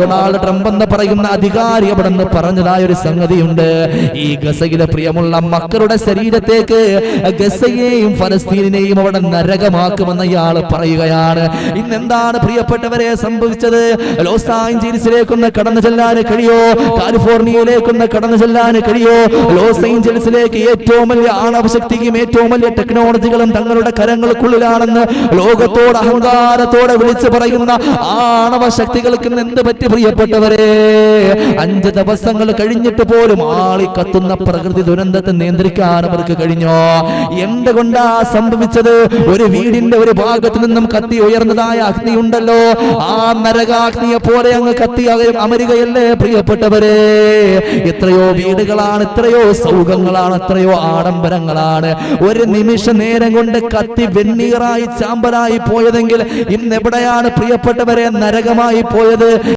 Ronald Trump എന്ന് പറയുന്ന അധികാരി അവിടെ നിന്ന് പറഞ്ഞതായ ഒരു സംഗതിയുണ്ട്. ഈ ഗസയിലെ പ്രിയമുള്ള മക്കളുടെ ശരീരത്തേക്ക് ഗസയെയും ഫലസ്തീനെയും അവിടെ നരകമാക്കുമെന്ന് ഇയാൾ പറയുകയാണ്. ഇന്ന് എന്താണ് പ്രിയപ്പെട്ടവരെ സംഭവിച്ചത്? ലോസ് ആഞ്ചലീസിലേക്കൊന്ന് കടന്നു ചെല്ലാൻ കഴിയോ? കാലിഫോർണിയയിലേക്കൊന്ന് കടന്നു ചെല്ലാൻ കഴിയോ? ലോസ് ഏഞ്ചൽസിലേക്ക് ഏറ്റവും വലിയ ആണവശക്തിയും ഏറ്റവും വലിയ ടെക്നോളജികളും തങ്ങളുടെ കരങ്ങൾക്കുള്ളിലാണെന്ന് ലോകത്തോട് അഹങ്കാരത്തോടെ വിളിച്ചു പറയുന്ന ആണവ ശക്തികൾക്ക് എന്ത് പറ്റി? പ്രിയപ്പെട്ടവരെ അഞ്ച് ദിവസങ്ങൾ കഴിഞ്ഞിട്ട് പോലും ആളി കത്തുന്ന പ്രകൃതി ദുരന്തത്തെ നിയന്ത്രിക്കാൻ അവർക്ക് കഴിഞ്ഞോ? എന്തുകൊണ്ടാ സംഭവിച്ചത്? ഒരു വീടിന്റെ ഒരു ഭാഗത്ത് നിന്നും കത്തി ഉയർന്നതായ അഗ്നി ഉണ്ടല്ലോ. ആ നരകാഗ്നിയെ പോലെ അങ്ങ് കത്തി അമരുകയല്ലേ പ്രിയപ്പെട്ടവരെ? എത്രയോ വീടുകളാണ് എത്രയോ സൗഖങ്ങളാണ് എത്രയോ ആഡംബരങ്ങളാണ്. ഒരു നിമിഷ നേരം കൊണ്ട് കത്തി വെണ്ണീറായി ചാമ്പലായി പോയതെങ്കിൽ ഇന്ന് എവിടെയാണ് പ്രിയപ്പെട്ടവരെ നരകമായി പോയത്?